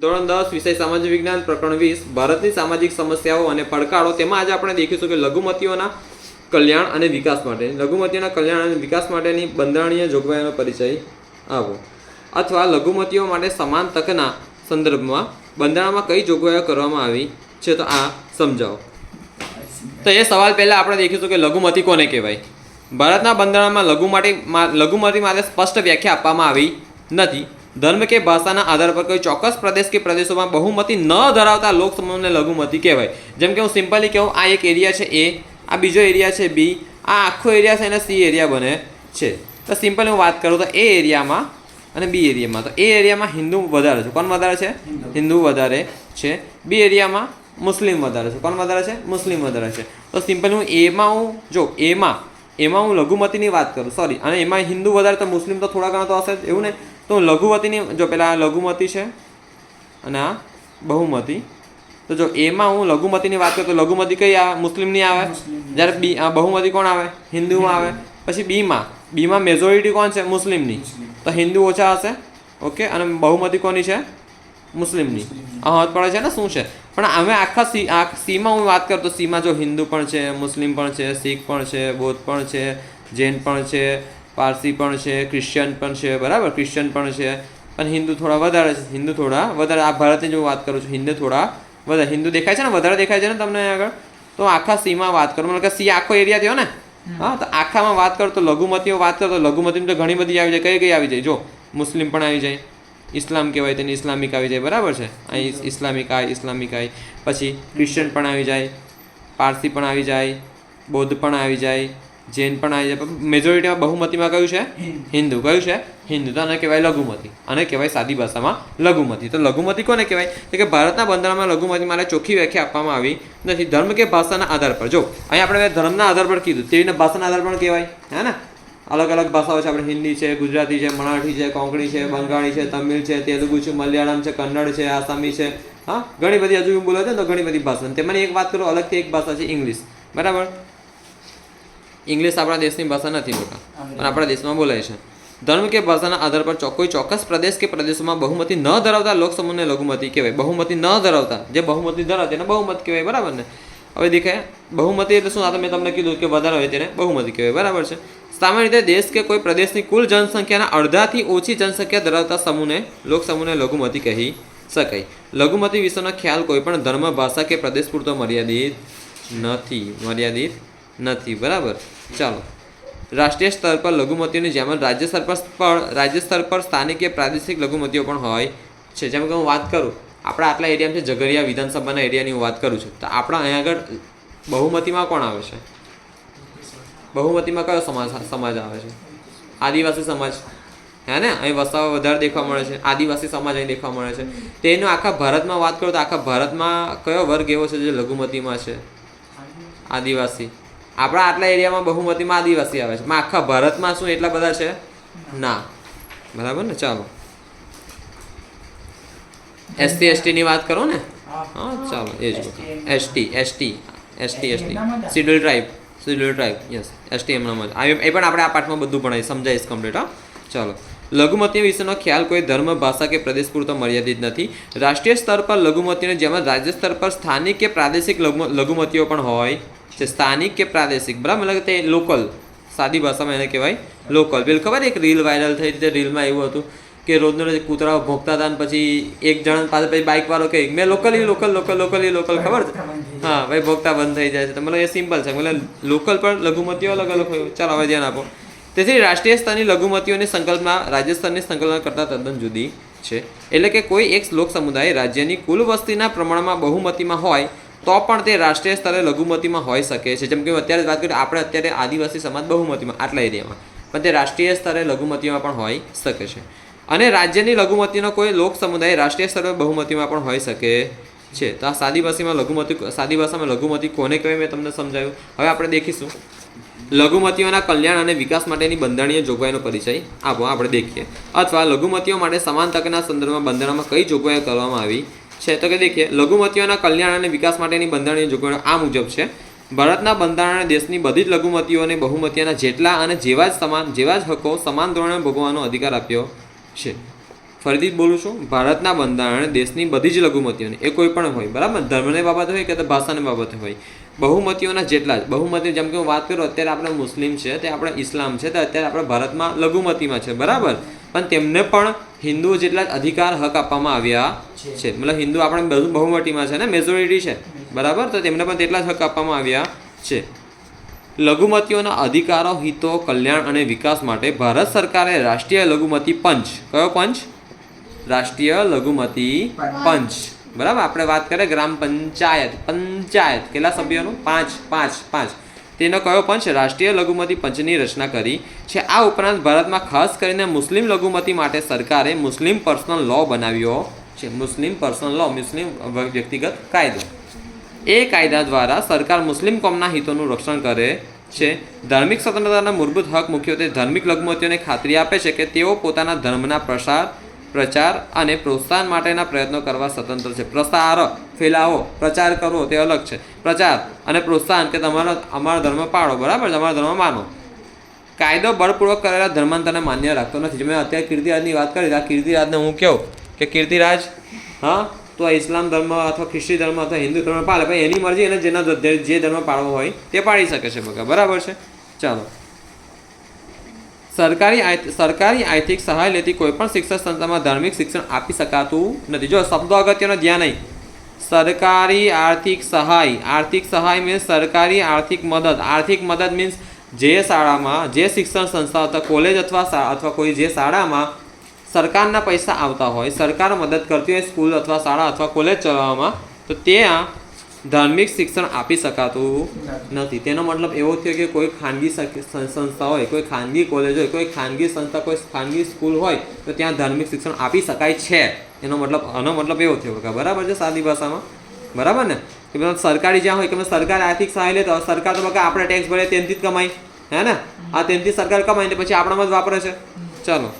ધોરણ દસ, વિષય સામાજિક વિજ્ઞાન, પ્રકરણ વીસ, ભારતની સામાજિક સમસ્યાઓ અને પડકારો તેમાં આજે આપણે દેખીશું કે લઘુમતીઓના કલ્યાણ અને વિકાસ માટે. લઘુમતીઓના કલ્યાણ અને વિકાસ માટેની બંધારણીય જોગવાઈઓનો પરિચય આવો અથવા લઘુમતીઓ માટે સમાન તકના સંદર્ભમાં બંધારણમાં કઈ જોગવાઈઓ કરવામાં આવી છે તો આ સમજાવો. તો એ સવાલ પહેલાં આપણે દેખીશું કે લઘુમતી કોને કહેવાય? ભારતના બંધારણમાં લઘુમતી મા- લઘુમતી માટે સ્પષ્ટ વ્યાખ્યા આપવામાં આવી નથી. ધર્મ કે ભાષાના આધાર પર કોઈ ચોક્કસ પ્રદેશ કે પ્રદેશોમાં બહુમતી ન ધરાવતા લોક સમૂહને લઘુમતી કહેવાય. જેમ કે હું સિમ્પલી કહું આ એક એરિયા છે એ આ બીજો એરિયા છે બી આ આખો એરિયા છે એને સી એરિયા બને છે. તો સિમ્પલી હું વાત કરું તો એ એરિયામાં અને બી એરિયામાં. તો એ એરિયામાં હિન્દુ વધારે છે. કોણ વધારે છે? હિન્દુ. વધારે છે. બી એરિયામાં મુસ્લિમ વધારે છે. કોણ વધારે છે? મુસ્લિમ વધારે છે. તો સિમ્પલ હું એમાં હું જો એમાં એમાં હું લઘુમતીની વાત કરું સોરી અને એમાં હિન્દુ વધારે તો મુસ્લિમ તો થોડા ઘણા તો હશે જ એવું ને તો હું લઘુમતીની જો પેલા આ લઘુમતી છે અને આ બહુમતી તો જો એમાં હું લઘુમતીની વાત કરું તો લઘુમતી કઈ આવે મુસ્લિમની આવે? જ્યારે બી આ બહુમતી કોણ આવે? હિન્દુમાં આવે. પછી બીમાં બીમાં મેજોરિટી કોણ છે? મુસ્લિમની. તો હિન્દુ ઓછા હશે. ઓકે? અને બહુમતી કોની છે? મુસ્લિમની. આ હદ પડે છે ને? શું છે? પણ અમે આખા સી આ સીમાં હું વાત કરું તો સીમાં જો હિન્દુ પણ છે મુસ્લિમ પણ છે શીખ પણ છે બૌદ્ધ પણ છે જૈન પણ છે પારસી પણ છે ક્રિશ્ચિયન પણ છે બરાબર? ક્રિશ્ચિયન પણ છે પણ હિન્દુ થોડા વધારે છે. હિન્દુ થોડા વધારે. આ ભારતની જો વાત કરું છું હિન્દુ થોડા વધારે. હિન્દુ દેખાય છે ને? વધારે દેખાય છે ને તમને આગળ? તો આખા સીમાં વાત કરું. મતલબ કે સી આખો એરિયા થયો ને? હા તો આખામાં વાત કરો તો લઘુમતીઓ વાત કરો તો લઘુમતીમાં તો ઘણી બધી આવી જાય. કઈ કઈ આવી જાય? જો મુસ્લિમ પણ આવી જાય. ઇસ્લામ કહેવાય તેને ઇસ્લામિક આવી જાય. બરાબર છે? અહીં ઇસ્લામિક આય ઇસ્લામિક આય પછી ક્રિશ્ચિયન પણ આવી જાય. પારસી પણ આવી જાય. બૌદ્ધ પણ આવી જાય. જૈન પણ આવી જાય. મેજોરિટીમાં બહુમતીમાં કયું છે? હિન્દુ. કયું છે? હિન્દુ. તો આને કહેવાય લઘુમતી. અને કહેવાય સાદી ભાષામાં લઘુમતી. તો લઘુમતી કોને કહેવાય? તો કે ભારતના બંધારણમાં લઘુમતી મારે ચોખ્ખી વ્યાખ્યા આપવામાં આવી નથી. ધર્મ કે ભાષાના આધાર પર. જો અહીં આપણે ધર્મના આધાર પર કીધું. તેવીને ભાષાના આધાર પર કહેવાય. હે ને? અલગ અલગ ભાષાઓ છે. આપણે હિન્દી છે ગુજરાતી છે મરાઠી છે કોંકણી છે બંગાળી છે તમિલ છે તેલુગુ છે મલયાળમ છે કન્નડ છે આસામી છે. હા? ઘણી બધી હજુ બોલે છે તો ઘણી બધી ભાષા. તેમાંની એક વાત કરું અલગથી એક ભાષા છે ઇંગ્લિશ. બરાબર? ઇંગ્લિશ આપણા દેશની ભાષા નથી બેટા પણ આપણા દેશમાં બોલાય છે. ધર્મ કે ભાષાના આધાર પર કોઈ ચોક્કસ પ્રદેશ કે પ્રદેશોમાં બહુમતી ન ધરાવતા લોક સમૂહને લઘુમતી કહેવાય. બહુમતી ન ધરાવતા. જે બહુમતી ધરાવતા એને બહુમત કહેવાય. બરાબર ને? હવે દેખાય બહુમતી એટલે શું? આ તો મેં તમને કીધું કે વધારે હોય તેને બહુમતી કહેવાય. બરાબર છે? સામાન્ય રીતે દેશ કે કોઈ પ્રદેશની કુલ જનસંખ્યાના અડધાથી ઓછી જનસંખ્યા ધરાવતા સમૂહને લોક સમૂહને લઘુમતી કહી શકાય. લઘુમતી વિશેનો ખ્યાલ કોઈ પણ ધર્મ ભાષા કે પ્રદેશ પૂરતો મર્યાદિત નથી. મર્યાદિત નથી, બરાબર? ચાલો. રાષ્ટ્રીય સ્તર પર લઘુમતીઓની જેમ રાજ્ય સ્તર પર પણ રાજ્ય સ્તર પર સ્થાનિક કે પ્રાદેશિક લઘુમતીઓ પણ હોય છે. જેમ કે હું વાત કરું, આપણા આટલા એરિયામાં છે, ઝઘડિયા વિધાનસભાના એરિયાની હું વાત કરું છું. તો આપણા અહીંયા આગળ બહુમતીમાં કોણ આવે છે? બહુમતીમાં કયો સમાજ સમાજ આવે છે? આદિવાસી સમાજ. હે ને? અહીં વસાવા વધારે દેખવા મળે છે. આદિવાસી સમાજ અહીં દેખવા મળે છે. તેનો આખા ભારતમાં વાત કરું તો આખા ભારતમાં કયો વર્ગ એવો છે જે લઘુમતીમાં છે? આદિવાસી. આપણા આટલા એરિયામાં બહુમતીમાં આદિવાસી આવે છે. માં આખા ભારતમાં શું એટલા બધા છે? ના. બરાબર ને? ચાલો. એસટી એસટીની વાત કરો ને? હા ચાલો. એ જ ST ST ST ST schedule tribe schedule tribe yes ST એમનામાં જ. એ પણ આપણે આ પાઠમાં બધું ભણાવી સમજાવીશ કમ્પ્લીટ હા? ચાલો. લઘુમતી વિશેનો ખ્યાલ કોઈ ધર્મ ભાષા કે પ્રદેશ પૂરતો મર્યાદિત નથી. રાષ્ટ્રીય સ્તર પર લઘુમતીને જેમ રાજ્ય સ્તર પર સ્થાનિક કે પ્રાદેશિક લઘુ- લઘુમતીઓ પણ હોય. છે, સ્થાનિક કે પ્રાદેશિક? બરાબર મતલબ તે લોકલ. સાદી ભાષામાં એને કહેવાય લોકલ. પેલું ખબર એક રીલ વાયરલ થઈ રીતે રીલમાં એવું હતું કે રોજનો રોજ કૂતરાઓ ભોગતા હતા પછી એક જણ પાસે પછી બાઇક વાળો કે મેં locally, local local, locally, local, ખબર હા, ભાઈ, ભોગતા બંધ થઈ જાય છે. તો મતલબ એ સિમ્પલ છે. મતલબ લોકલ પણ લઘુમતીઓ અલગ અલગ હોય. ચાલો, હવે ધ્યાન આપો. તેથી રાષ્ટ્રીય સ્તરની લઘુમતીઓની સંકલ્પના રાજ્ય સ્તરની સંકલ્પના કરતાં તદ્દન જુદી છે. એટલે કે કોઈ એક લોક સમુદાય રાજ્યની કુલ વસ્તીના પ્રમાણમાં બહુમતીમાં હોય તો પણ તે રાષ્ટ્રીય સ્તરે લઘુમતીમાં હોઈ શકે છે. જેમ કે અત્યારે વાત કરીએ આપણે અત્યારે આદિવાસી સમાજ બહુમતીમાં, આટલા એરિયામાં. પણ તે રાષ્ટ્રીય સ્તરે લઘુમતીમાં પણ હોઈ શકે છે. અને રાજ્યની લઘુમતીનો કોઈ લોક સમુદાય રાષ્ટ્રીય સ્તરે બહુમતીમાં પણ હોઈ શકે છે. તો આ સાદી લઘુમતી સાદી ભાષામાં લઘુમતી કોને કહેવાય મેં તમને સમજાવ્યું. હવે આપણે દેખીશું. લઘુમતીઓના કલ્યાણ અને વિકાસ માટેની બંધારણીય જોગવાઈનો પરિચય. આપો, આપણે દેખીએ. અથવા લઘુમતીઓ માટે સમાન તકના સંદર્ભમાં બંધારણમાં કઈ જોગવાઈઓ કરવામાં આવી? છે. તો કે દેખીએ, લઘુમતીઓના કલ્યાણ અને વિકાસ માટેની બંધારણીય જોગવાઈઓ આ મુજબ છે. ભારતના બંધારણે દેશની બધી જ લઘુમતીઓને બહુમતીઓના જેટલા અને જેવા જ સમાન, જેવા જ હકો સમાન ધોરણે ભોગવવાનો અધિકાર આપ્યો છે. ફરીથી બોલું છું, ભારતના બંધારણ દેશની બધી જ લઘુમતીઓને, એ કોઈ પણ હોય, બરાબર? ધર્મની બાબતે હોય કે તો ભાષાની બાબતે હોય. બહુમતીઓના જેટલા જ બહુમતી જેમ કે હું વાત કરું, અત્યારે આપણે મુસ્લિમ છે, તે આપણે ઇસ્લામ છે, તે અત્યારે આપણે ભારતમાં લઘુમતીમાં છે, બરાબર? પણ તેમને પણ હિન્દુઓ જેટલા જ અધિકાર હક આપવામાં આવ્યા છે. મતલબ હિન્દુ આપણે બધું બહુમતીમાં છે ને? મેજોરિટી છે. બરાબર? તો તેમને પણ તેટલા જ હક આપવામાં આવ્યા છે. લઘુમતીઓના અધિકારો હિતો કલ્યાણ અને વિકાસ માટે ભારત સરકારે રાષ્ટ્રીય લઘુમતી પંચ. કયો પંચ? રાષ્ટ્રીય લઘુમતી પંચ. બરાબર? આપણે વાત કરીએ ગ્રામ પંચાયત. પંચાયત. કેટલા સભ્યોનું? પાંચ. પાંચ. પાંચ. તેનો કયો પંચ રાષ્ટ્રીય લઘુમતી પંચની રચના કરી છે? આ ઉપરાંત ભારતમાં ખાસ કરીને મુસ્લિમ લઘુમતી માટે સરકારે મુસ્લિમ પર્સનલ લો બનાવ્યો છે. મુસ્લિમ પર્સનલ લો, મુસ્લિમ વ્યક્તિગત કાયદો. એ કાયદા દ્વારા સરકાર મુસ્લિમ કોમના હિતોનું રક્ષણ કરે છે. ધાર્મિક સ્વતંત્રતાના મૂળભૂત હક મુખ્યત્વે ધાર્મિક લઘુમતીઓને ખાતરી આપે છે કે તેઓ પોતાના ધર્મના પ્રસાર, પ્રચાર અને પ્રોત્સાહન માટેના પ્રયત્નો કરવા સ્વતંત્ર છે. પ્રસાર ફેલાવો, પ્રચાર કરવો, તે અલગ છે. પ્રચાર અને પ્રોત્સાહન કે તમારો, અમારો ધર્મ પાળો બરાબર? તમારો ધર્મ માનો. કાયદો બળપૂર્વક કરેલા ધર્માંતરને માન્ય રાખતો નથી. મેં અત્યારે કીર્તિરાજની વાત કરી, આ કીર્તિરાજને હું કહું કે કીર્તિરાજ, હા, તો ઇસ્લામ ધર્મ અથવા ખ્રિસ્તી ધર્મ અથવા હિન્દુ ધર્મ પાળે ભાઈ એની મરજી એને જેના જે ધર્મ પાળવો હોય, તે પાળી શકે છે બગા બરાબર છે? ચાલો. સરકારી સરકારી આર્થિક સહાય લેતી કોઈપણ શિક્ષણ સંસ્થામાં ધાર્મિક શિક્ષણ આપી શકાતું નથી. જો શબ્દો અગત્યનો ધ્યાન નહીં સરકારી આર્થિક સહાય આર્થિક સહાય મીન્સ સરકારી આર્થિક મદદ આર્થિક મદદ મીન્સ જે શાળામાં જે શિક્ષણ સંસ્થા અથવા કોલેજ અથવા અથવા કોઈ જે શાળામાં સરકારના પૈસા આવતા હોય સરકાર મદદ કરતી હોય સ્કૂલ અથવા શાળા અથવા કોલેજ ચલાવવામાં તો ત્યાં ધાર્મિક શિક્ષણ આપી શકાતું નથી. તેનો મતલબ એવો થયો કે કોઈ ખાનગી સંસ્થા હોય કોઈ ખાનગી કોલેજ હોય કોઈ ખાનગી સંસ્થા કોઈ ખાનગી સ્કૂલ હોય તો ત્યાં ધાર્મિક શિક્ષણ આપી શકાય છે. એનો મતલબ આનો મતલબ એવો થયો. કે બરાબર છે સાદી ભાષામાં? બરાબર ને? કે સરકારી જ્યાં હોય કે સરકાર આર્થિક સહાય લે તો સરકાર તો બકા આપણે ટેક્સ ભરે તેનથી જ કમાય. હે ને? આ તેનથી સરકાર કમાય ને પછી આપણામાં જ વાપરે છે. ચાલો.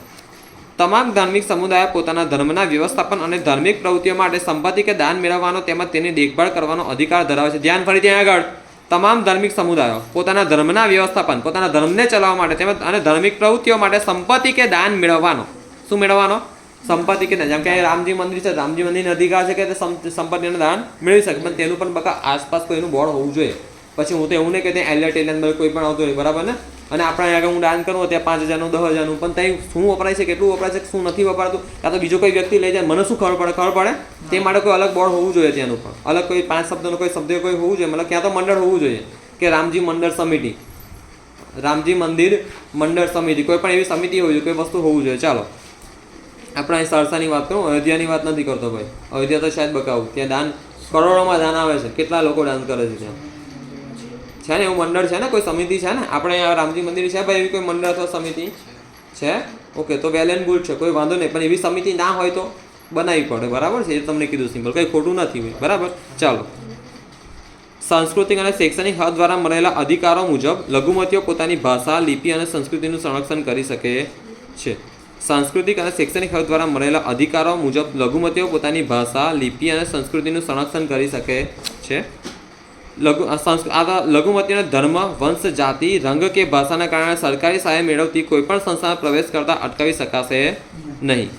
તમામ ધાર્મિક સમુદાયો પોતાના ધર્મના વ્યવસ્થાપન અને ધાર્મિક પ્રવૃત્તિઓ માટે સંપત્તિ કે દાન મેળવવાનો તેમજ તેની દેખભાળ કરવાનો અધિકાર ધરાવે છે. ધ્યાન ફરી ત્યાં આગળ. તમામ ધાર્મિક સમુદાયો પોતાના ધર્મના વ્યવસ્થાપન, પોતાના ધર્મને ચલાવવા માટે તેમજ અને ધાર્મિક પ્રવૃત્તિઓ માટે સંપત્તિ કે દાન મેળવવાનો. શું મેળવવાનો? સંપત્તિ કે જેમ કે રામજી મંદિર છે, રામજી મંદિરનો અધિકાર છે કે તે સંપત્તિનું દાન મેળવી શકે, પણ તેનું પણ બકા આસપાસ કોઈનું બોર્ડ હોવું જોઈએ. પછી હું તો એવું નહીં કે ત્યાં એલર્ટ એલિયન કોઈ પણ આવતું હોય, બરાબર ને? અને આપણે આગળ હું દાન કરું ત્યાં પાંચ હજારનું દસ હજારનું પણ ત્યાં શું વપરાય છે કેટલું વપરાય છે શું નથી વપરાતું કાં તો બીજો કોઈ વ્યક્તિ લઈ જાય મને શું ખબર પડે? ખબર પડે? તે માટે કોઈ અલગ બોર્ડ હોવું જોઈએ તેનું પણ. અલગ કોઈ પાંચ શબ્દનો કોઈ શબ્દ કોઈ હોવું જોઈએ મતલબ ક્યાં તો મંડળ હોવું જોઈએ કે રામજી મંડળ સમિતિ. રામજી મંદિર મંડળ સમિતિ કોઈ પણ એવી સમિતિ હોવી જોઈએ કોઈ વસ્તુ હોવું જોઈએ. ચાલો. આપણે અહીં સરસાની વાત કરું અયોધ્યાની વાત નથી કરતો ભાઈ. અયોધ્યા તો શાયદ બકાવું ત્યાં દાન કરોડોમાં દાન આવે છે. કેટલા લોકો દાન કરે છે ત્યાં? છે ને, એવું મંડળ છે ને, કોઈ સમિતિ છે ને? આપણે રામજી મંદિર છે ભાઈ, એવી કોઈ મંડળ અથવા સમિતિ? છે? ઓકે, તો વેલ એન્ડ ગુડ છે, કોઈ વાંધો નહીં. પણ એવી સમિતિ ના હોય તો બનાવવી પડે, બરાબર છે? એ તમને કીધું સિમ્પલ. કંઈ ખોટું નથી હોય બરાબર? ચાલો. સાંસ્કૃતિક અને શૈક્ષણિક હદ દ્વારા મળેલા અધિકારો મુજબ લઘુમતીઓ પોતાની ભાષા, લિપિ અને સંસ્કૃતિનું સંરક્ષણ કરી શકે છે. સાંસ્કૃતિક અને શૈક્ષણિક હદ દ્વારા મળેલા અધિકારો મુજબ લઘુમતીઓ પોતાની ભાષા, લિપિ અને સંસ્કૃતિનું સંરક્ષણ કરી શકે છે. લઘુ આ લઘુમતીના ધર્મ, વંશ, જાતિ, રંગ કે ભાષાના કારણે સરકારી સહાય મેળવતી કોઈપણ સંસ્થામાં પ્રવેશ કરતા અટકાવી શકાશે નહીં.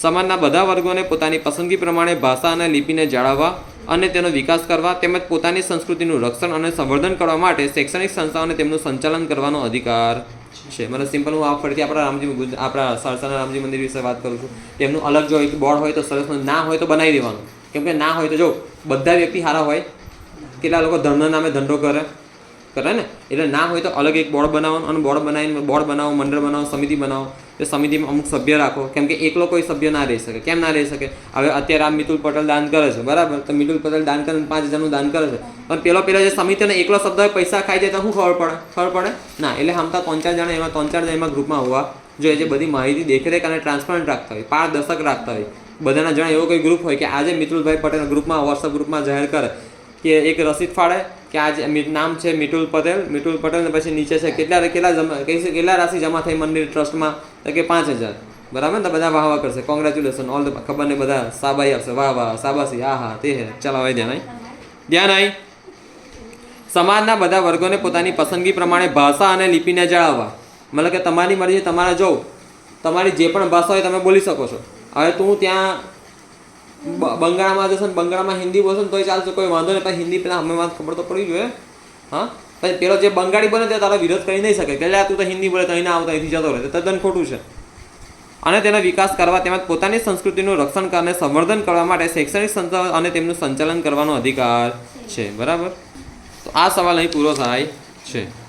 સમાજના બધા વર્ગોને પોતાની પસંદગી પ્રમાણે ભાષા અને લિપિને જાળવવા અને તેનો વિકાસ કરવા તેમજ પોતાની સંસ્કૃતિનું રક્ષણ અને સંવર્ધન કરવા માટે શૈક્ષણિક સંસ્થાઓને તેમનું સંચાલન કરવાનો અધિકાર છે. મતલબ સિમ્પલ હું આ ફરીથી આપણા રામજી આપણા સરસાના રામજી મંદિર વિશે વાત કરું છું. તેમનું અલગ જો એક બોર્ડ હોય તો સરસ, ના હોય તો બનાવી દેવાનું. કેમ કે ના હોય તો જો, બધા વ્યક્તિ સારા હોય કેટલા લોકો ધર્મના નામે ધંધો કરે? કરે ને? એટલે ના હોય તો અલગ એક બોર્ડ બનાવો અને બોર્ડ બનાવીને બોર્ડ બનાવો મંડળ બનાવો સમિતિ બનાવો. એ સમિતિમાં અમુક સભ્ય રાખો. કેમ કે એકલો કોઈ સભ્ય ના રહી શકે. કેમ ના રહી શકે? હવે અત્યારે આ મિતુલ પટેલ દાન કરે છે. બરાબર? તો મિતુલ પટેલ દાન કરે પાંચ હજારનું દાન કરે છે. પણ પેલો પેલો જે સમિતિને એકલો શબ્દ હોય, પૈસા ખાઈ જાય તો શું ખબર પડે? ખબર પડે? ના. એટલે હમતા ત્રણ ચાર જણા એમાં ત્રણ ચાર જણા એમાં ગ્રુપમાં હોવા જોઈએ. જે બધી માહિતી દેખરેખ અને ટ્રાન્સપરન્ટ રાખતા હોય. પારદર્શક રાખતા હોય. બધાના જણા એવો કોઈ ગ્રુપ હોય કે આજે મિતુલભાઈ પટેલ ગ્રુપમાં વોટ્સઅપ ગ્રુપમાં જાહેર કરે. કે એક રસીદ ફાળે કે આજે નામ છે મિટુલ પટેલ. મિટુલ પટેલ પછી નીચે છે કેટલા કેટલા જમા કેટલા રાશિ જમા થઈ મંદિર ટ્રસ્ટમાં? તો કે પાંચ હજાર. બરાબર ને? બધા વાહ વાહ કરશે કોંગ્રેચ્યુલેશન ઓલ ધ ખબર ને બધા સાબાઈ આપશે. વાહ વાહ, સાબાસી. હા હા, તે હે ચાલો, હવે ધ્યાન આવી ધ્યાન આઈ. સમાજના બધા વર્ગોને પોતાની પસંદગી પ્રમાણે ભાષા અને લિપિને જાળવવા. મતલબ કે તમારી મરજી, તમારે જો તમારી જે પણ ભાષા હોય તમે બોલી શકો છો. હવે તું ત્યાં બંગાળમાં જશે ને બંગાળમાં હિન્દી બોલશે ને તોય ચાલશે, કોઈ વાંધો નહીં. પણ હિન્દી પેલા અમે વાત ખબર તો પડવી જોઈએ. હા? પછી પેલો જે બંગાળી બને તે તારો વિરોધ કરી નહીં શકે. પહેલાં તું તો હિન્દી બોલે, તો અહીં આવતા, અહીંથી જતો રહે. તદ્દન ખોટું છે. અને તેનો વિકાસ કરવા તેમજ પોતાની સંસ્કૃતિનું રક્ષણ અને સંવર્ધન કરવા માટે શૈક્ષણિક સંસ્થાઓ અને તેમનું સંચાલન કરવાનો અધિકાર છે. બરાબર? તો આ સવાલ અહીં પૂરો થાય છે.